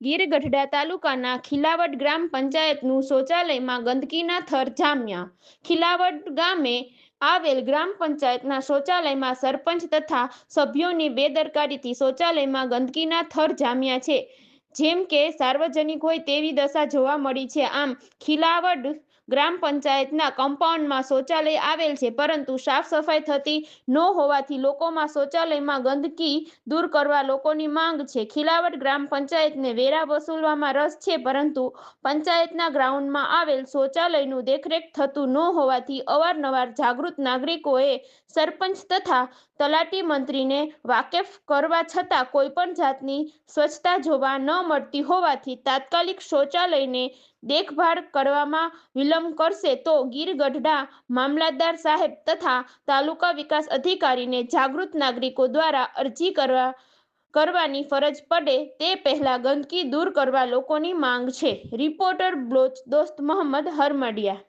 ગીર ગઢડા તાલુકાના ખિલાવડ ગ્રામ પંચાયતનું શૌચાલયમાં ગંદકીના થર જામ્યા. ખીલાવડ ગામે આવેલ ગ્રામ પંચાયતના શૌચાલયમાં સરપંચ તથા સભ્યોની બેદરકારીથી શૌચાલયમાં ગંદકીના થર જામ્યા છે. જેમ કે સાર્વજનિક હોય તેવી દશા જોવા મળી છે. આમ ખીલાવડ ગ્રામ પંચાયતના કમ્પાઉન્ડમાં શૌચાલય આવેલ છે, પરંતુ સાફ સફાઈ થતી ન હોવાથી લોકોમાં શૌચાલયમાં ગંદકી દૂર કરવા લોકોની માંગ છે. ખીલાવટ ગ્રામ પંચાયતને વેરા વસૂલવામાં રસ છે, પરંતુ પંચાયતના ગ્રાઉન્ડમાં આવેલ શૌચાલયનું દેખરેખ થતું ન હોવાથી અવારનવાર જાગૃત નાગરિકોએ સરપંચ તથા તલાટી મંત્રીને વાકેફ કરવા છતાં કોઈપણ જાતની સ્વચ્છતા જોવા ન મળતી હોવાથી તાત્કાલિક શૌચાલયને દેખભાળ કરવામાં વિલંબ કરશે તો ગીર ગઢડા મામલતદાર સાહેબ તથા તાલુકા વિકાસ અધિકારીને જાગૃત નાગરિકો દ્વારા અરજી કરવા, કરવાની ફરજ પડે તે પહેલા ગંદકી દૂર કરવા લોકોની માંગ છે. રિપોર્ટર બ્લોચ, દોસ્ત મોહમ્મદ હરમડિયા.